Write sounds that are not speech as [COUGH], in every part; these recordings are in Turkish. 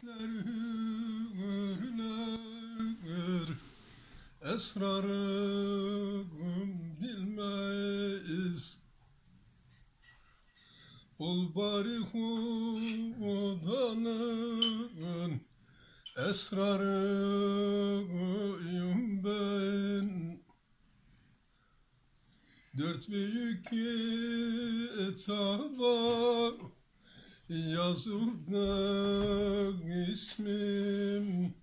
Kalpler hürler Esrarı bilmeyiz. Ol bari hudanın Esrarıyım ben. Dört büyük kitaba yazıldı ismim.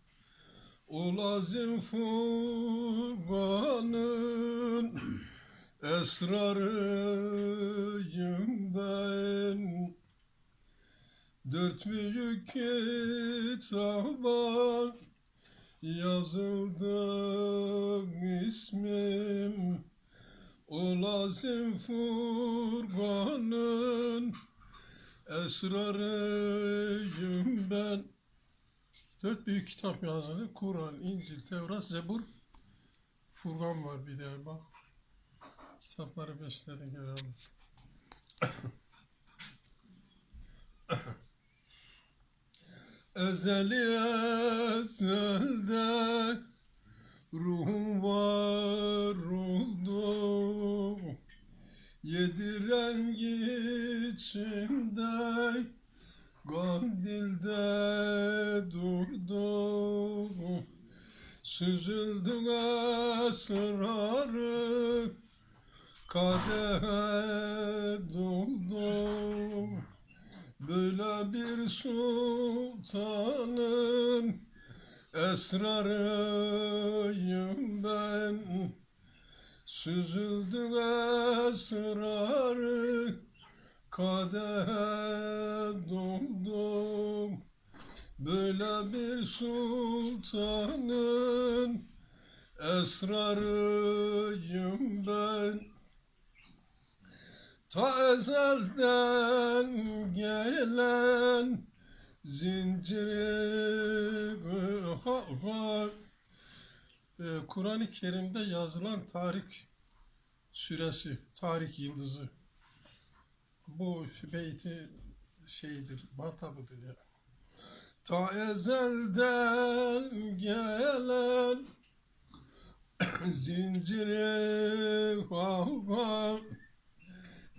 O lazım Furkan'ın esrarıyım ben. Dört büyük kitaba yazıldı ismim. O lazım Furkan'ın esrarıyım ben. Dört büyük kitap yazdı. Kur'an, İncil, Tevrat, Zebur, Furkan var bir de bak. Kitapları besledi görelim. [COUGHS] Ezeli ezelde ruhum var Süzüldü esrarı Kadehe doldu Böyle bir sultanın Esrarıyım ben. Süzüldü esrarı Kadehe doldum Böyle bir sultanın Esrarıyım ben Ta ezelden gelen Zinciri ha, ee, Kur'an-ı Kerim'de yazılan Tarik süresi, Tarik yıldızı. Bu beyti şeydir, matabıdır ya. Ta ezelden gelen [COUGHS] zinciri hava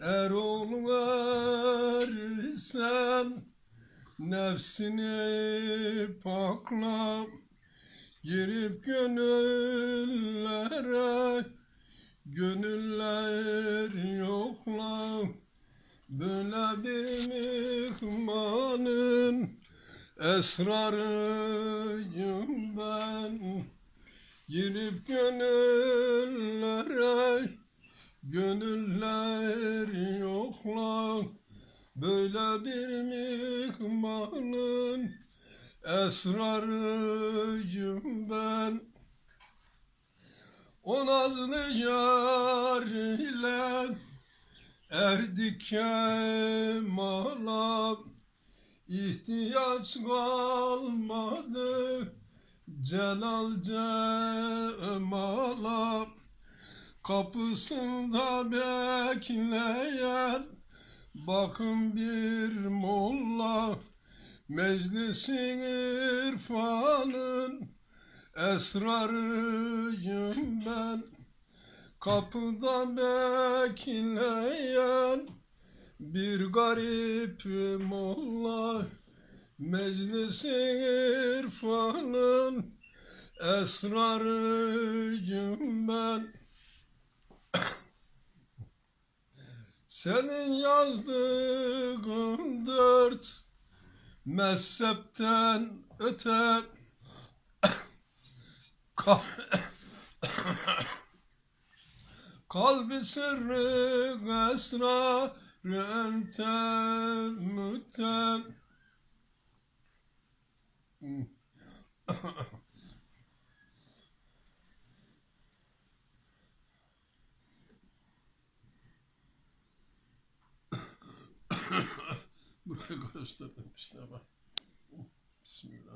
Erol versen nefsini pakla. Girip gönüllere Gönüller yokla Böyle bir mihmanın Esrarıyım ben Girip gönüllere Gönüller yokla Böyle bir mihmanın Esrarıyım ben. O nazlı yar ile Erdik kemala ihtiyaç kalmadı. Celal cemala Kapısında bekleyen Bakın bir molla Meclisin irfanın esrarıyım ben. Kapıda bekleyen bir garip molla Meclisin irfanın esrarıyım ben. [COUGHS] Senin yazdığın dört mezhepten öte [COUGHS] kal- [COUGHS] kalbi sırrı esrarı ente müten [COUGHS] Buraya gösterdim işte bak. Bismillah.